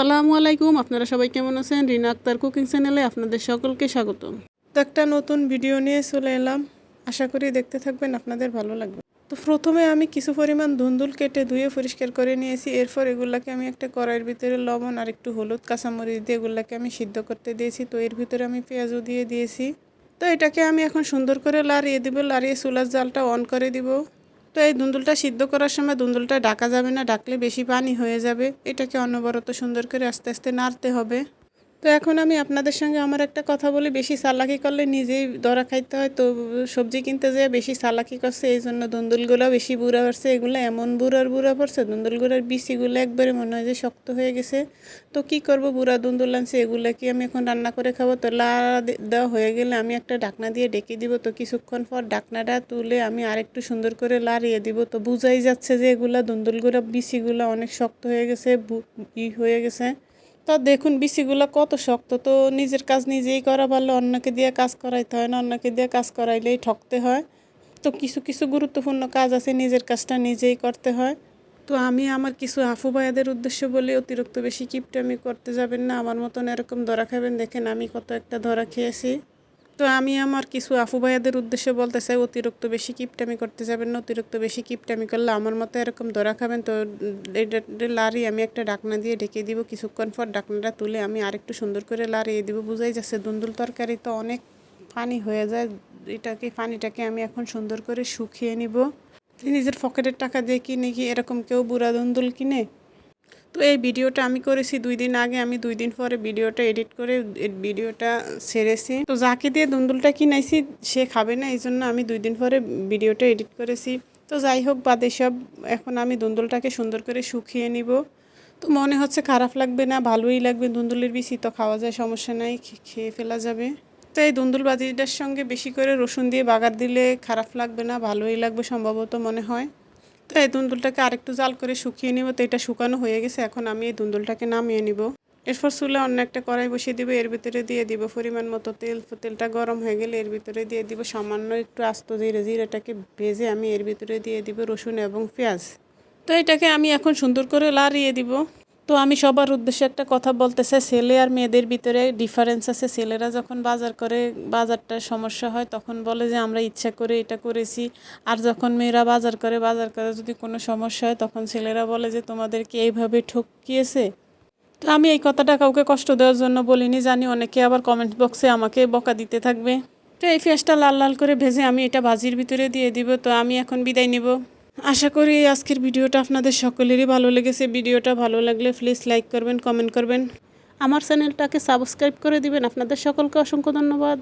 আসসালামু আলাইকুম, আপনারা সবাই কেমন আছেন? রিনা আক্তার কুকিং চ্যানেলে আপনাদের সকলকে স্বাগত তো একটা নতুন ভিডিও নিয়ে চলে এলাম। আশা করি দেখতে থাকবেন, আপনাদের ভালো লাগবে। তো প্রথমে আমি কিছু পরিমাণ ধুন্দুল কেটে ধুয়ে পরিষ্কার করে নিয়েছি। এরপর এগুলাকে আমি একটা কড়াইয়ের ভিতরে লবণ আর একটু হলুদ কাঁচামরিচ দিয়ে এগুলাকে আমি সিদ্ধ করতে দিয়েছি। তো এর ভিতরে আমি পেঁয়াজও দিয়ে দিয়েছি। তো এটাকে আমি এখন সুন্দর করে লাড়িয়ে দিব। লাড়িয়ে চুলার জালটা অন করে দিব। তো এই দুন্দুলটা সিদ্ধ করার সময় দুন্দুলটা ডাকা যাবে না ডাকলে বেশি পানি হয়ে যাবে। এটাকে অনবরত সুন্দর করে আস্তে আস্তে নাড়তে হবে। তো এখন আমি আপনাদের সঙ্গে আমার একটা কথা বলি, বেশি সালাকি করলে নিজেই ধরা খাইতে হয়। তো সবজি কিনতে যেয়ে বেশি সালাকি করছে এই জন্য দুন্দুলগুলো বেশি বুড়া পড়ছে এগুলো এমন বুড়ার বুড়া পড়ছে, দুন্দুলগুলোর বিচিগুলো একবারে মনে হয় যে শক্ত হয়ে গেছে। তো কি করব, বুড়া দুন্দুল আনছে, এগুলো কি আমি এখন রান্না করে খাব? তো লা দেওয়া হয়ে গেলে আমি একটা ঢাকনা দিয়ে ডেকে দিব, তো কিছুক্ষণ পর ঢাকনাটা তুলে আমি আরেকটু সুন্দর করে লাড়িয়ে দিব। তো বুঝাই যাচ্ছে যে এগুলা দুন্দুলগুলো, বিচিগুলো অনেক শক্ত হয়ে গেছে ই হয়ে গেছে। তো দেখুন বিচিগুলো কত শক্ত। তো নিজের কাজ নিজেই করা ভালো অন্যকে দিয়ে কাজ করাইতে হয় না, অন্যকে দিয়ে কাজ করাইলেই ঠকতে হয়। তো কিছু কিছু গুরুত্বপূর্ণ কাজ আছে, নিজের কাজটা নিজেই করতে হয়। তো আমি আমার কিছু আফু ভাইয়াদের উদ্দেশ্য বলে, অতিরিক্ত বেশি কিপটামি করতে যাবেন না। আমার মতন এরকম ধরা খাবেন, দেখেন আমি কত একটা ধরা খেয়েছি। তো আমি আমার কিছু আফু ভাইয়াদের উদ্দেশ্যে বলতে চাই অতিরিক্ত বেশি কিপটামি করতে যাবেন না, অতিরিক্ত বেশি কিপটামি করলে আমার মতো এরকম ধরা খাবেন। তো এটা লারি, আমি একটা ডাকনা দিয়ে ঢেকে দিব কিছুক্ষণ পর ডাকনাটা তুলে আমি আরেকটু সুন্দর করে লাড়িয়ে দিব। বুঝাই যাচ্ছে দুন্দুল তরকারি তো অনেক পানি হয়ে যায়, এটাকে পানিটাকে আমি এখন সুন্দর করে শুকিয়ে নিব। নিজের পকেটের টাকা দিয়ে কিনে কি এরকম কেউ বুড়া দুন্দুল কিনে? তো এই ভিডিওটা আমি করেছি দুই দিন আগে, আমি দুই দিন পরে ভিডিওটা এডিট করে ভিডিওটা সেরেছি তো যাকে দিয়ে দুন্দুলটা কিনাইছি, সে খাবে না এই জন্য আমি দুই দিন পরে ভিডিওটা এডিট করেছি। তো যাই হোক, বাদে সব, এখন আমি দুন্দুলটাকে সুন্দর করে শুকিয়ে নিব। তো মনে হচ্ছে খারাপ লাগবে না, ভালোই লাগবে। দুন্দুলের বিচি তো খাওয়া যায়, সমস্যা নাই খেয়ে ফেলা যাবে। তো এই দুন্দুল বাজিটার সঙ্গে বেশি করে রসুন দিয়ে বাগার দিলে খারাপ লাগবে না, ভালোই লাগবে সম্ভবত মনে হয়। তো এই দুন্দুলটাকে আরেকটু জাল করে শুকিয়ে নিব। তো এটা শুকানো হয়ে গেছে, এখন আমি এই দুন্দুলটাকে নামিয়ে নিব। এরপর চুলে অন্য একটা কড়াই বসিয়ে দিব, এর ভিতরে দিয়ে দিব পরিমাণ মতো তেল। তেলটা গরম হয়ে গেলে এর ভিতরে দিয়ে দিব সামান্য একটু আস্ত জিরে। জিরেটাকে ভেজে আমি এর ভিতরে দিয়ে দিব রসুন এবং পেঁয়াজ। তো এটাকে আমি এখন সুন্দর করে লাড়িয়ে দিব। তো আমি সবার উদ্দেশ্যে একটা কথা বলতে চাই, ছেলে আর মেয়েদের ভিতরে ডিফারেন্স আছে। ছেলেরা যখন বাজার করে বাজারটার সমস্যা হয়, তখন বলে যে, আমরা ইচ্ছা করে এটা করেছি। আর যখন মেয়েরা বাজার করে বাজার করে যদি কোনো সমস্যা হয়, তখন ছেলেরা বলে যে, তোমাদেরকে এইভাবে ঠকিয়েছে? তো আমি এই কথাটা কাউকে কষ্ট দেওয়ার জন্য বলিনি, জানি অনেকে আবার কমেন্ট বক্সে আমাকে বকা দিতে থাকবে। তো এই পেঁয়াজটা লাল লাল করে ভেজে আমি এটা ভাজির ভিতরে দিয়ে দিব। তো আমি এখন বিদায় নিব। আশা করি আজকের ভিডিওটা আপনাদের সকলেরই ভালো লেগেছে। ভিডিওটা ভালো লাগলে প্লিজ লাইক করবেন কমেন্ট করবেন। আমার চ্যানেলটাকে সাবস্ক্রাইব করে দিবেন। আপনাদের সকলকে অসংখ্য ধন্যবাদ।